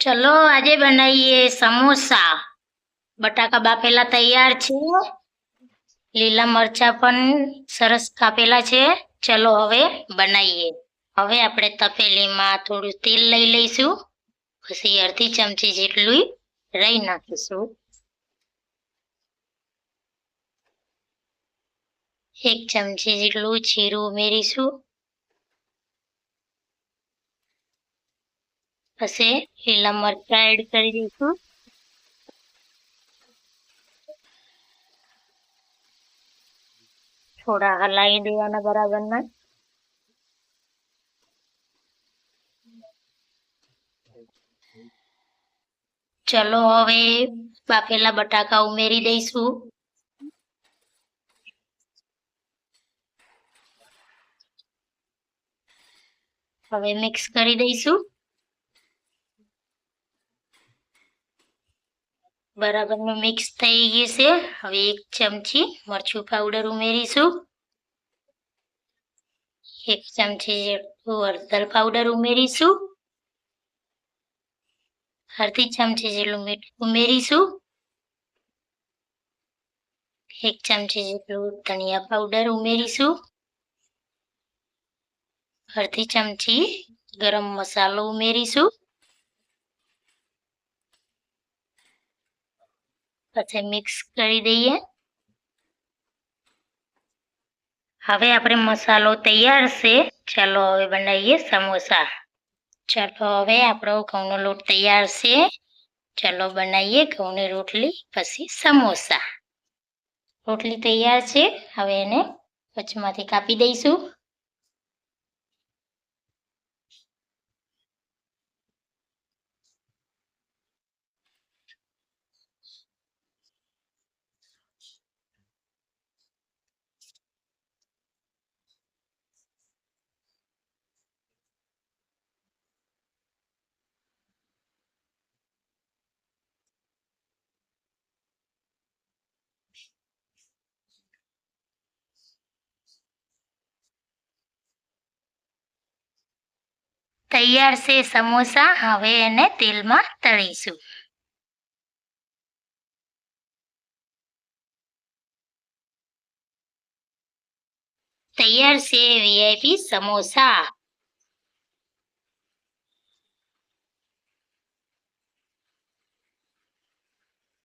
ચલો, આજે બનાવીએ સમોસા. બટાકા બાફેલા તૈયાર છે. લીલા મરચા પણ સરસ કાપેલા છે. ચલો, હવે બનાવીએ. હવે આપણે તપેલીમાં થોડું તેલ લઈ લઈશું. પછી અડધી ચમચી જેટલું રહી નાખીશું. એક ચમચી જેટલું જીરું ઉમેરીશું. પછી લીલા મરચા એડ કરી દઈશું. થોડા હલાવી દેવાના બરાબરના. ચલો હવે બાફેલા બટાકા ઉમેરી દઈશું. હવે મિક્સ કરી દઈશું. બરાબરનું મિક્સ થઈ ગયું છે. હવે એક ચમચી મરચું પાવડર ઉમેરીશું. એક ચમચી જેટલું હળદર પાવડર ઉમેરીશું. અડધી ચમચી જેટલું મીઠું ઉમેરીશું. એક ચમચી જેટલું ધનિયા પાવડર ઉમેરીશું. અડધી ચમચી ગરમ મસાલો ઉમેરીશું. પછી મિક્સ કરી દઈએ. હવે આપણે મસાલો તૈયાર છે. ચાલો હવે બનાવીએ સમોસા. ચાલો હવે આપણો ઘઉંનો લોટ તૈયાર છે. ચાલો બનાવીએ ઘઉંની રોટલી, પછી સમોસા. રોટલી તૈયાર છે. હવે એને વચમાંથી કાપી દઈશું. તૈયાર છે સમોસા હવે એને તેલમાં તળીશું. તૈયાર છે વીઆઈપી સમોસા.